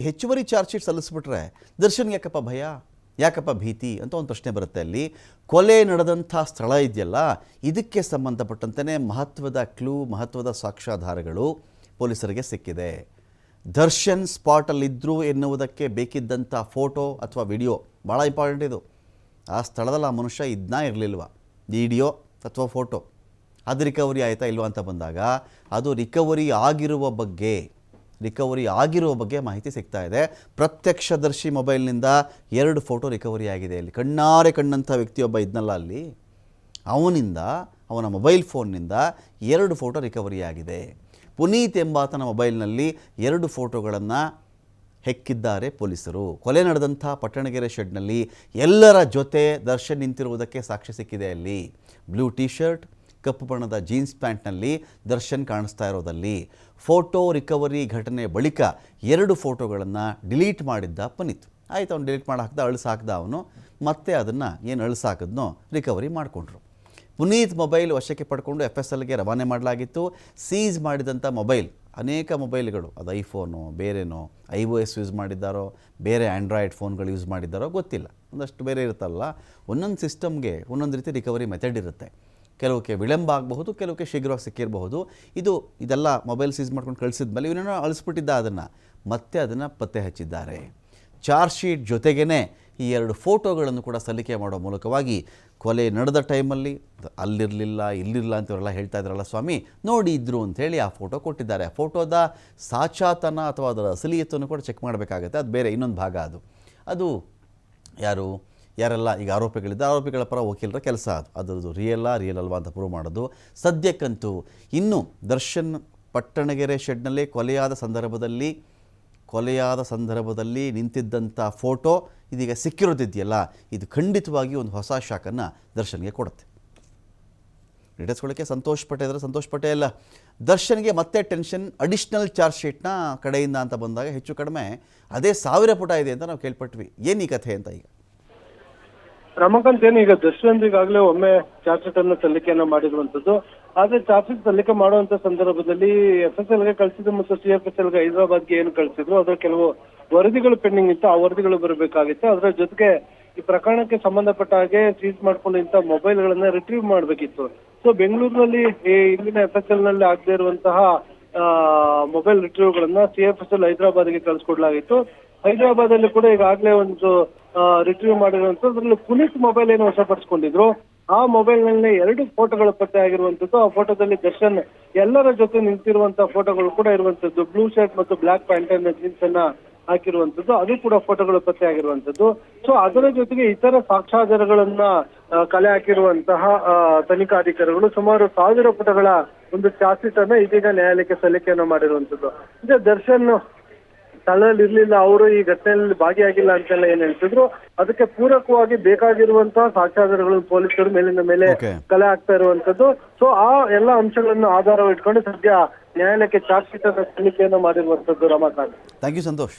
ಹೆಚ್ಚುವರಿ charge sheet ಸಲ್ಲಿಸ್ಬಿಟ್ರೆ Darshan ಯಾಕಪ್ಪ ಭಯ? ಯಾಕಪ್ಪ ಭೀತಿ? ಅಂತ ಒಂದು ಪ್ರಶ್ನೆ ಬರುತ್ತೆ ಅಲ್ಲಿ. ಕೊಲೆ ನಡೆದಂಥ ಸ್ಥಳ ಇದೆಯಲ್ಲ, ಇದಕ್ಕೆ ಸಂಬಂಧಪಟ್ಟಂತೆ ಮಹತ್ವದ ಕ್ಲೂ, ಮಹತ್ವದ ಸಾಕ್ಷ್ಯಾಧಾರಗಳು ಪೊಲೀಸರಿಗೆ ಸಿಕ್ಕಿದೆ. ದರ್ಶನ್ ಸ್ಪಾಟಲ್ಲಿದ್ದರು ಎನ್ನುವುದಕ್ಕೆ ಬೇಕಿದ್ದಂಥ ಫೋಟೋ ಅಥವಾ ವಿಡಿಯೋ ಭಾಳ ಇಂಪಾರ್ಟೆಂಟ್ ಇದು. ಆ ಸ್ಥಳದಲ್ಲಿ ಆ ಮನುಷ್ಯ ಇದನ್ನ ಇರಲಿಲ್ವ? ವಿಡಿಯೋ ಅಥವಾ ಫೋಟೋ? ಅದು ರಿಕವರಿ ಆಯಿತಾ ಇಲ್ವಾ ಅಂತ ಬಂದಾಗ, ಅದು ರಿಕವರಿ ಆಗಿರುವ ಬಗ್ಗೆ ರಿಕವರಿ ಆಗಿರೋ ಬಗ್ಗೆ ಮಾಹಿತಿ ಸಿಗ್ತಾ ಇದೆ. ಪ್ರತ್ಯಕ್ಷದರ್ಶಿ ಮೊಬೈಲ್ನಿಂದ ಎರಡು ಫೋಟೋ ರಿಕವರಿ ಆಗಿದೆ. ಅಲ್ಲಿ ಕಣ್ಣಾರೆ ಕಣ್ಣಂಥ ವ್ಯಕ್ತಿಯೊಬ್ಬ ಇದ್ನಲ್ಲ ಅಲ್ಲಿ. ಅವನಿಂದ, ಅವನ ಮೊಬೈಲ್ ಫೋನ್ನಿಂದ ಎರಡು ಫೋಟೋ ರಿಕವರಿ ಆಗಿದೆ. ಪುನೀತ್ ಎಂಬಾತನ ಮೊಬೈಲ್ನಲ್ಲಿ ಎರಡು ಫೋಟೋಗಳನ್ನು ಹೆಕ್ಕಿದ್ದಾರೆ ಪೊಲೀಸರು. ಕೊಲೆ ನಡೆದಂಥ ಪಟ್ಟಣಗೆರೆ ಶೆಡ್ನಲ್ಲಿ ಎಲ್ಲರ ಜೊತೆ ದರ್ಶನ್ ನಿಂತಿರುವುದಕ್ಕೆ ಸಾಕ್ಷಿ ಸಿಕ್ಕಿದೆ ಅಲ್ಲಿ. ಬ್ಲೂ ಟಿ ಶರ್ಟ್ ಕಪ್ಪು ಬಣ್ಣದ ಜೀನ್ಸ್ ಪ್ಯಾಂಟ್ನಲ್ಲಿ ದರ್ಶನ್ ಕಾಣಿಸ್ತಾ ಇರೋದಲ್ಲಿ. ಫೋಟೋ ರಿಕವರಿ ಘಟನೆ ಬಳಿಕ ಎರಡು ಫೋಟೋಗಳನ್ನು ಡಿಲೀಟ್ ಮಾಡಿದ್ದ ಪುನೀತ್. ಆಯಿತು, ಅವ್ನು ಡಿಲೀಟ್ ಮಾಡಿ ಹಾಕ್ದ ಅಳಿಸ್ ಹಾಕ್ದ ಅವನು. ಮತ್ತೆ ಅದನ್ನು ಏನು ಅಳಿಸ್ ಹಾಕಿದ್ನೋ ರಿಕವರಿ ಮಾಡಿಕೊಂಡ್ರು. ಪುನೀತ್ ಮೊಬೈಲ್ ವಶಕ್ಕೆ ಪಡ್ಕೊಂಡು ಎಫ್ ಎಸ್ ಎಲ್ಗೆ ರವಾನೆ ಮಾಡಲಾಗಿತ್ತು. ಸೀಜ್ ಮಾಡಿದಂಥ ಮೊಬೈಲ್, ಅನೇಕ ಮೊಬೈಲ್ಗಳು, ಅದು ಐಫೋನು, ಬೇರೆನೋ, ಐ ಒ ಎಸ್ ಯೂಸ್ ಮಾಡಿದ್ದಾರೋ, ಬೇರೆ ಆ್ಯಂಡ್ರಾಯ್ಡ್ ಫೋನ್ಗಳು ಯೂಸ್ ಮಾಡಿದ್ದಾರೋ ಗೊತ್ತಿಲ್ಲ. ಒಂದಷ್ಟು ಬೇರೆ ಇರುತ್ತಲ್ಲ, ಒಂದೊಂದು ಸಿಸ್ಟಮ್ಗೆ ಒಂದೊಂದು ರೀತಿ ರಿಕವರಿ ಮೆಥಡ್ ಇರುತ್ತೆ. ಕೆಲವಕ್ಕೆ ವಿಳಂಬ ಆಗಬಹುದು, ಕೆಲವಕ್ಕೆ ಶೀಘ್ರವಾಗಿ ಸಿಕ್ಕಿರಬಹುದು. ಇದು ಇದೆಲ್ಲ ಮೊಬೈಲ್ ಸೀಸ್ ಮಾಡ್ಕೊಂಡು ಕಳಿಸಿದ ಮೇಲೆ ಇವನೇನೋ ಅಳಿಸ್ಬಿಟ್ಟಿದ್ದ ಅದನ್ನು. ಮತ್ತೆ ಅದನ್ನು ಪತ್ತೆ ಹಚ್ಚಿದ್ದಾರೆ. ಚಾರ್ಜ್ ಶೀಟ್ ಜೊತೆಗೇ ಈ ಎರಡು ಫೋಟೋಗಳನ್ನು ಕೂಡ ಸಲ್ಲಿಕೆ ಮಾಡೋ ಮೂಲಕವಾಗಿ ಕೊಲೆ ನಡೆದ ಟೈಮಲ್ಲಿ, ಅಲ್ಲಿರಲಿಲ್ಲ, ಇಲ್ಲಿರಲಿಲ್ಲ ಅಂತ ಇವರೆಲ್ಲ ಹೇಳ್ತಾ ಇದ್ರಲ್ಲ ಸ್ವಾಮಿ, ನೋಡಿ ಇದ್ರು ಅಂಥೇಳಿ ಆ ಫೋಟೋ ಕೊಟ್ಟಿದ್ದಾರೆ. ಆ ಫೋಟೋದ ಸಾಚಾತನ ಅಥವಾ ಅದರ ಅಸಲಿಯತ್ತನ್ನು ಕೂಡ ಚೆಕ್ ಮಾಡಬೇಕಾಗುತ್ತೆ. ಅದು ಬೇರೆ ಇನ್ನೊಂದು ಭಾಗ ಅದು. ಅದು ಯಾರು? ಯಾರೆಲ್ಲ ಈಗ ಆರೋಪಿಗಳಿದ್ದ, ಆರೋಪಿಗಳ ಪರ ವಕೀಲರ ಕೆಲಸ ಅದು. ಅದರದ್ದು ರಿಯಲ್ಲ ರಿಯಲ್ ಅಲ್ವಾ ಅಂತ ಪ್ರೂವ್ ಮಾಡೋದು. ಸದ್ಯಕ್ಕಂತೂ ಇನ್ನು ದರ್ಶನ್ ಪಟ್ಟಣಗೆರೆ ಶೆಡ್ನಲ್ಲೇ ಕೊಲೆಯಾದ ಸಂದರ್ಭದಲ್ಲಿ ಕೊಲೆಯಾದ ಸಂದರ್ಭದಲ್ಲಿ ನಿಂತಿದ್ದಂಥ ಫೋಟೋ ಇದೀಗ ಸಿಕ್ಕಿರೋದಿದೆಯಲ್ಲ, ಇದು ಖಂಡಿತವಾಗಿ ಒಂದು ಹೊಸ ಶಾಖನ್ನು ದರ್ಶನ್ಗೆ ಕೊಡುತ್ತೆ. ನಡೆಸ್ಕೊಳ್ಳೋಕ್ಕೆ ಸಂತೋಷ್ ಪಟ್ಟೆ ಇದ್ರೆ ಸಂತೋಷ್ ಪಟ್ಟೆ ಅಲ್ಲ. ದರ್ಶನ್ಗೆ ಮತ್ತೆ ಟೆನ್ಷನ್ ಅಡಿಷ್ನಲ್ ಚಾರ್ಜ್ ಶೀಟ್ನ ಕಡೆಯಿಂದ ಅಂತ ಬಂದಾಗ ಹೆಚ್ಚು ಕಡಿಮೆ ಅದೇ ಸಾವಿರ ಪುಟ ಇದೆ ಅಂತ ನಾವು ಕೇಳ್ಪಟ್ವಿ. ಏನು ಈ ಕಥೆ ಅಂತ ಈಗ? ರಮಾಕಾಂತ್ ಏನು ಈಗ ದರ್ಶನ್ ಈಗಾಗಲೇ ಒಮ್ಮೆ ಚಾರ್ಜ್ ಶೀಟ್ ಅನ್ನು ಸಲ್ಲಿಕೆಯನ್ನ ಮಾಡಿರುವಂತದ್ದು ಆದ್ರೆ ಚಾರ್ಜ್ ಸಲ್ಲಿಕೆ ಮಾಡುವಂತ ಸಂದರ್ಭದಲ್ಲಿ ಎಫ್ ಎಸ್ ಎಲ್ಗೆ ಕಳಿಸಿದ್ರು ಮತ್ತು ಸಿ ಎಫ್ ಎಸ್ ಎಲ್ಗೆ ಹೈದರಾಬಾದ್ಗೆ ಏನು ಕಳಿಸಿದ್ರು, ಅದರ ಕೆಲವು ವರದಿಗಳು ಪೆಂಡಿಂಗ್ ಇತ್ತು, ಆ ವರದಿಗಳು ಬರಬೇಕಾಗಿತ್ತು. ಅದರ ಜೊತೆಗೆ ಈ ಪ್ರಕರಣಕ್ಕೆ ಸಂಬಂಧಪಟ್ಟ ಹಾಗೆ ಸೀಸ್ ಮೊಬೈಲ್ ಮೊಬೈಲ್ಗಳನ್ನ ರಿಟ್ರೀವ್ ಮಾಡಬೇಕಿತ್ತು. ಸೊ ಬೆಂಗಳೂರಿನಲ್ಲಿ ಇಲ್ಲಿನ ಎಫ್ ಎಸ್ ಎಲ್ನಲ್ಲಿ ಆಗದೆ ಇರುವಂತಹ ಮೊಬೈಲ್ ರಿಟ್ರೀವ್ ಗಳನ್ನ ಸಿ ಎಫ್ ಎಸ್ ಎಲ್ ಹೈದರಾಬಾದ್ಗೆ ಕಳಿಸ್ಕೊಡ್ಲಾಗಿತ್ತು. ಹೈದರಾಬಾದ್ ಅಲ್ಲಿ ಕೂಡ ಈಗಾಗಲೇ ಒಂದು ರಿಟ್ರೀವ್ ಅದರಲ್ಲಿ ಪುನೀತ್ ಮೊಬೈಲ್ ಏನು ವಶಪಡಿಸಿಕೊಂಡಿದ್ರು. ಆ ಮೊಬೈಲ್ನಲ್ಲಿ ಎರಡು ಫೋಟೋಗಳು ಪತ್ತೆ ಆಗಿರುವಂತದ್ದು ಆ ಫೋಟೋದಲ್ಲಿ ದರ್ಶನ್ ಎಲ್ಲರ ಜೊತೆ ನಿಂತಿರುವಂತಹ ಫೋಟೋಗಳು ಕೂಡ ಇರುವಂತದ್ದು ಬ್ಲೂ ಶರ್ಟ್ ಮತ್ತು ಬ್ಲಾಕ್ ಪ್ಯಾಂಟ್ ಅನ್ನ ಜೀನ್ಸ್ ಅನ್ನ ಹಾಕಿರುವಂತದ್ದು ಅದು ಕೂಡ ಫೋಟೋಗಳು ಪತ್ತೆ ಆಗಿರುವಂತದ್ದು ಸೊ ಅದರ ಜೊತೆಗೆ ಇತರ ಸಾಕ್ಷ್ಯಾಧಾರಗಳನ್ನ ಕಲೆ ಹಾಕಿರುವಂತಹ ತನಿಖಾಧಿಕಾರಿಗಳು ಸುಮಾರು ಸಾವಿರ ಪುಟಗಳ ಒಂದು ಚಾರ್ಜ್ ಶೀಟ್ ಅನ್ನ ಇದೀಗ ನ್ಯಾಯಾಲಯಕ್ಕೆ ಸಲ್ಲಿಕೆಯನ್ನು ಮಾಡಿರುವಂತದ್ದು ಈಗ ದರ್ಶನ್ ಸ್ಥಳದಲ್ಲಿ ಇರ್ಲಿಲ್ಲ ಅವರು ಈ ಘಟನೆಯಲ್ಲಿ ಭಾಗಿಯಾಗಿಲ್ಲ ಅಂತೆಲ್ಲ ಏನ್ ಹೇಳ್ತಿದ್ರು. ಅದಕ್ಕೆ ಪೂರಕವಾಗಿ ಬೇಕಾಗಿರುವಂತಹ ಸಾಕ್ಷ್ಯಾಧಾರಗಳು ಪೊಲೀಸರು ಮೇಲಿಂದ ಮೇಲೆ ಕಲೆ ಆಗ್ತಾ ಇರುವಂತದ್ದು ಸೊ ಆ ಎಲ್ಲ ಅಂಶಗಳನ್ನು ಆಧಾರವಾಗಿಟ್ಕೊಂಡು ಸದ್ಯ ನ್ಯಾಯಾಲಯಕ್ಕೆ ಚಾರ್ಜ್ ಶೀಟ್ ಅನ್ನ ಸಲ್ಲಿಕೆಯನ್ನ ಮಾಡಿರುವಂತದ್ದು ರಮಾಕಾಂತ್. Thank you Santosh